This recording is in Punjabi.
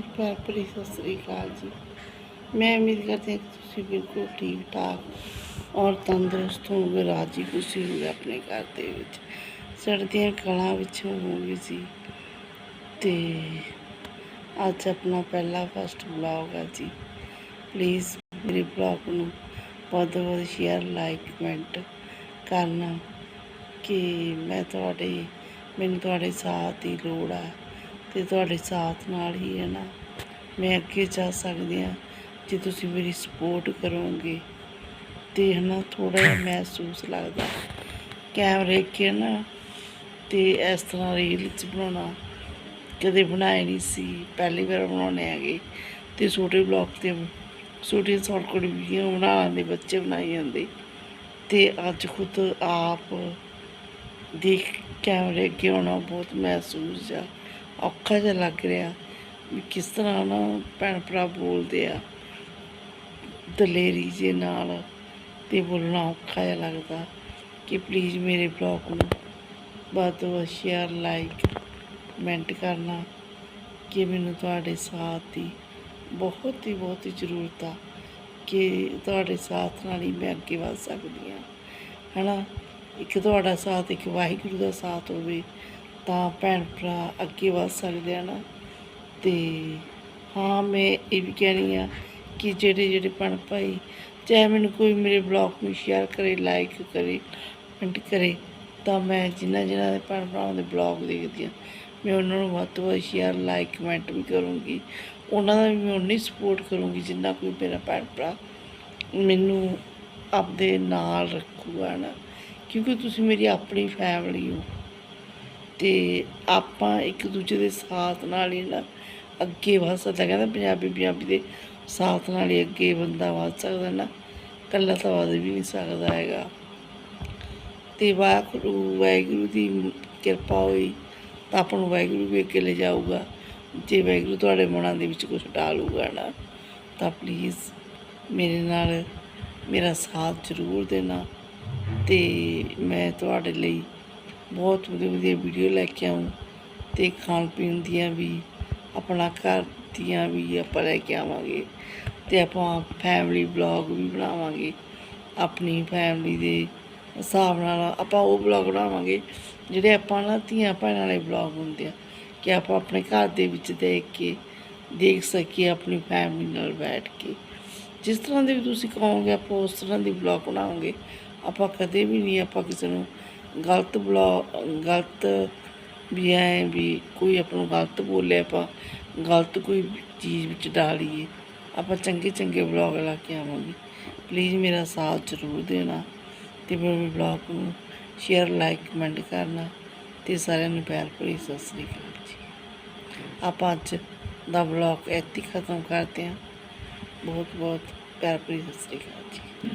ਪਿਆਰ ਭਰੀ ਸਤਿ ਸ੍ਰੀ ਅਕਾਲ ਜੀ। ਮੈਂ ਉਮੀਦ ਕਰਦੀ ਹਾਂ ਕਿ ਤੁਸੀਂ ਬਿਲਕੁਲ ਠੀਕ ਠਾਕ ਔਰ ਤੰਦਰੁਸਤ ਹੋਵੋਗੇ, ਰਾਜੀ ਖੁਸ਼ੀ ਹੋਵੇ ਆਪਣੇ ਘਰ ਦੇ ਵਿੱਚ। ਸਰਦੀਆਂ ਕਲਾਂ ਵਿੱਚ ਹੋਵੋਗੇ ਜੀ। ਤੇ ਅੱਜ ਆਪਣਾ ਪਹਿਲਾ ਫਸਟ ਬਲੌਗ ਹੈ ਜੀ। ਪਲੀਜ਼ ਮੇਰੇ ਬਲੌਗ ਨੂੰ ਵੱਧ ਤੋਂ ਵੱਧ ਸ਼ੇਅਰ ਲਾਈਕ ਕਮੈਂਟ ਕਰਨਾ ਕਿ ਮੈਂ ਤੁਹਾਡੇ, ਮੈਨੂੰ ਤੁਹਾਡੇ ਸਾਥ ਦੀ ਲੋੜ ਆ। ਤੇ ਤੁਹਾਡੇ ਸਾਥ ਨਾਲ ਹੀ ਹੈ ਨਾ। ਮੈਂ ਅੱਗੇ ਜਾ ਸਕਦੀ ਹਾਂ ਜੇ ਤੁਸੀਂ ਮੇਰੀ ਸਪੋਰਟ ਕਰੋਗੇ। ਤੇ ਹੈ ਨਾ ਥੋੜਾ ਜਿਹਾ ਮਹਿਸੂਸ ਲੱਗਦਾ। ਕੈਮਰੇ ਕੇ ਨਾ ਤੇ ਇਸ ਤਰ੍ਹਾਂ ਰੀਲਸ ਬਣਾਉਣਾ। ਕਦੇ ਬਣਾਏ ਨਹੀਂ ਸੀ ਪਹਿਲੀ ਵਾਰ ਬਣਾਉਣੇ ਹੈਗੇ। ਤੇ ਛੋਟੇ ਬਲੌਗ ਤੇ ਛੋਟੀਆਂ ਸ਼ਾਰਟ ਵੀਡੀਓ ਬਣਾ ਲੈਂਦੇ ਬੱਚੇ ਬਣਾਈ ਜਾਂਦੇ। ਤੇ ਅੱਜ ਖੁਦ ਆਪ ਦੇਖ ਕੈਮਰੇ ਅੱਗੇ ਆਉਣਾ ਬਹੁਤ ਮਹਿਸੂਸ ਆ। ਔਖਾ ਜਿਹਾ ਲੱਗ ਰਿਹਾ ਵੀ ਕਿਸ ਤਰ੍ਹਾਂ ਨਾ ਭੈਣ ਭਰਾ ਬੋਲਦੇ ਆ, ਦਲੇਰੀ ਜੇ ਨਾਲ ਤੇ ਬੋਲਣਾ ਔਖਾ ਜਿਹਾ ਲੱਗਦਾ ਕਿ ਪਲੀਜ਼ ਮੇਰੇ ਬਲੌਗ ਨੂੰ ਵੱਧ ਤੋਂ ਵੱਧ ਸ਼ੇਅਰ ਲਾਈਕ ਕਮੈਂਟ ਕਰਨਾ ਕਿ ਮੈਨੂੰ ਤੁਹਾਡੇ ਸਾਥ ਦੀ ਬਹੁਤ ਹੀ ਬਹੁਤ ਹੀ ਜ਼ਰੂਰਤ ਆ ਕਿ ਤੁਹਾਡੇ ਸਾਥ ਨਾਲ ਹੀ ਮੈਂ ਅੱਗੇ ਵਧ ਸਕਦੀ ਹਾਂ। ਹਨਾ? ਇੱਕ ਤੁਹਾਡਾ ਸਾਥ, ਇੱਕ ਵਾਹਿਗੁਰੂ ਦਾ ਸਾਥ ਹੋਵੇ ਤਾਂ ਭੈਣ ਭਰਾ ਅੱਗੇ ਵਧ ਸਕਦੇ ਹਨ ਤੇ ਹਾਂ, ਮੈਂ ਇਹ ਵੀ ਕਹਿਣੀ ਆ ਕਿ ਜਿਹੜੇ ਜਿਹੜੇ ਭੈਣ ਭਾਈ, ਚਾਹੇ ਮੈਨੂੰ ਕੋਈ ਮੇਰੇ ਬਲੌਗ ਨੂੰ ਸ਼ੇਅਰ ਕਰੇ ਲਾਈਕ ਕਰੇ ਕਮੈਂਟ ਕਰੇ, ਤਾਂ ਮੈਂ ਜਿਨ੍ਹਾਂ ਜਿਨ੍ਹਾਂ ਦੇ ਭੈਣ ਭਰਾਵਾਂ ਦੇ ਬਲੌਗ ਦੇਖਦੀ ਹਾਂ ਮੈਂ ਉਹਨਾਂ ਨੂੰ ਵੱਧ ਤੋਂ ਵੱਧ ਸ਼ੇਅਰ ਲਾਈਕ ਕਮੈਂਟ ਵੀ ਕਰੂੰਗੀ। ਉਹਨਾਂ ਦਾ ਵੀ ਮੈਂ ਉਨੀ ਸਪੋਰਟ ਕਰੂੰਗੀ ਜਿੰਨਾ ਕੋਈ ਮੇਰਾ ਭੈਣ ਭਰਾ ਮੈਨੂੰ ਆਪਦੇ ਨਾਲ ਰੱਖੂਗਾ ਨਾ। ਕਿਉਂਕਿ ਤੁਸੀਂ ਮੇਰੀ ਆਪਣੀ ਫੈਮਿਲੀ ਹੋ। ਅਤੇ ਆਪਾਂ ਇੱਕ ਦੂਜੇ ਦੇ ਸਾਥ ਨਾਲ ਹੀ ਨਾ ਅੱਗੇ ਵਧ ਸਕਦਾ। ਕਹਿੰਦਾ ਪੰਜਾਬੀ ਪੰਜਾਬੀ ਦੇ ਸਾਥ ਨਾਲ ਹੀ ਅੱਗੇ ਬੰਦਾ ਵਧ ਸਕਦਾ ਨਾ, ਇਕੱਲਾ ਤਾਂ ਵਧ ਵੀ ਨਹੀਂ ਸਕਦਾ ਹੈਗਾ। ਤੇ ਵਾਹਿਗੁਰੂ ਵਾਹਿਗੁਰੂ ਦੀ ਕਿਰਪਾ ਹੋਈ ਤਾਂ ਆਪਾਂ ਨੂੰ ਵਾਹਿਗੁਰੂ ਵੀ ਅੱਗੇ ਲੈ ਜਾਊਗਾ। ਜੇ ਵਾਹਿਗੁਰੂ ਤੁਹਾਡੇ ਮਨਾਂ ਦੇ ਵਿੱਚ ਕੁਝ ਡਾਲੂਗਾ ਨਾ, ਤਾਂ ਪਲੀਜ਼ ਮੇਰੇ ਨਾਲ ਮੇਰਾ ਸਾਥ ਜ਼ਰੂਰ ਦੇਣਾ ਤੇ ਮੈਂ ਤੁਹਾਡੇ ਲਈ ਬਹੁਤ ਵਧੀਆ ਵਧੀਆ ਵੀਡੀਓ ਲੈ ਕੇ ਆਉਂ ਤੇ ਖਾਣ ਪੀਣ ਦੀਆਂ ਵੀ, ਆਪਣਾ ਘਰ ਦੀਆਂ ਵੀ ਆਪਾਂ ਲੈ ਕੇ ਆਵਾਂਗੇ ਤੇ ਆਪਾਂ ਫੈਮਿਲੀ ਵਲੌਗ ਵੀ ਬਣਾਵਾਂਗੇ। ਆਪਣੀ ਫੈਮਿਲੀ ਦੇ ਹਿਸਾਬ ਨਾਲ ਆਪਾਂ ਉਹ ਵਲੌਗ ਬਣਾਵਾਂਗੇ ਜਿਹੜੇ ਆਪਾਂ ਨਾ ਧੀਆਂ ਭੈਣਾਂ ਵਾਲੇ ਵਲੌਗ ਹੁੰਦੇ ਆ ਕਿ ਆਪਾਂ ਆਪਣੇ ਘਰ ਦੇ ਵਿੱਚ ਦੇਖ ਕੇ, ਦੇਖ ਸਕੀਏ ਆਪਣੀ ਫੈਮਿਲੀ ਨਾਲ ਬੈਠ ਕੇ। ਜਿਸ ਤਰ੍ਹਾਂ ਦੇ ਵੀ ਤੁਸੀਂ ਕਹੋਗੇ ਆਪਾਂ ਉਸ ਤਰ੍ਹਾਂ ਦੀ ਵਲੌਗ ਬਣਾਵਾਂਗੇ। ਆਪਾਂ ਕਦੇ ਵੀ ਨਹੀਂ ਆਪਾਂ ਕਿਸੇ ਨੂੰ ਗਲਤ ਵਲੌਗ ਗਲਤ ਵੀ ਐ ਵੀ ਕੋਈ ਆਪਾਂ ਨੂੰ ਗਲਤ ਬੋਲੇ ਆਪਾਂ, ਗਲਤ ਕੋਈ ਚੀਜ਼ ਵਿੱਚ ਡਾਲੀਏ ਆਪਾਂ ਚੰਗੇ ਚੰਗੇ ਵਲੌਗ ਲਾ ਕੇ ਆਵਾਂਗੇ। ਪਲੀਜ਼ ਮੇਰਾ ਸਾਥ ਜ਼ਰੂਰ ਦੇਣਾ ਤੇ ਮੇਰੇ ਵਲੌਗ ਨੂੰ ਸ਼ੇਅਰ ਲਾਈਕ ਕਮੈਂਟ ਕਰਨਾ ਤੇ ਸਾਰਿਆਂ ਨੂੰ ਪਿਆਰ ਭਰੀ ਸਤਿ ਸ੍ਰੀ ਅਕਾਲ ਜੀ। ਆਪਾਂ ਅੱਜ ਦਾ ਵਲੌਗ ਇੱਥੇ ਖਤਮ ਕਰਦੇ ਹਾਂ। ਬਹੁਤ ਬਹੁਤ ਪਿਆਰ ਭਰੀ ਸਤਿ ਸ੍ਰੀ ਅਕਾਲ ਜੀ।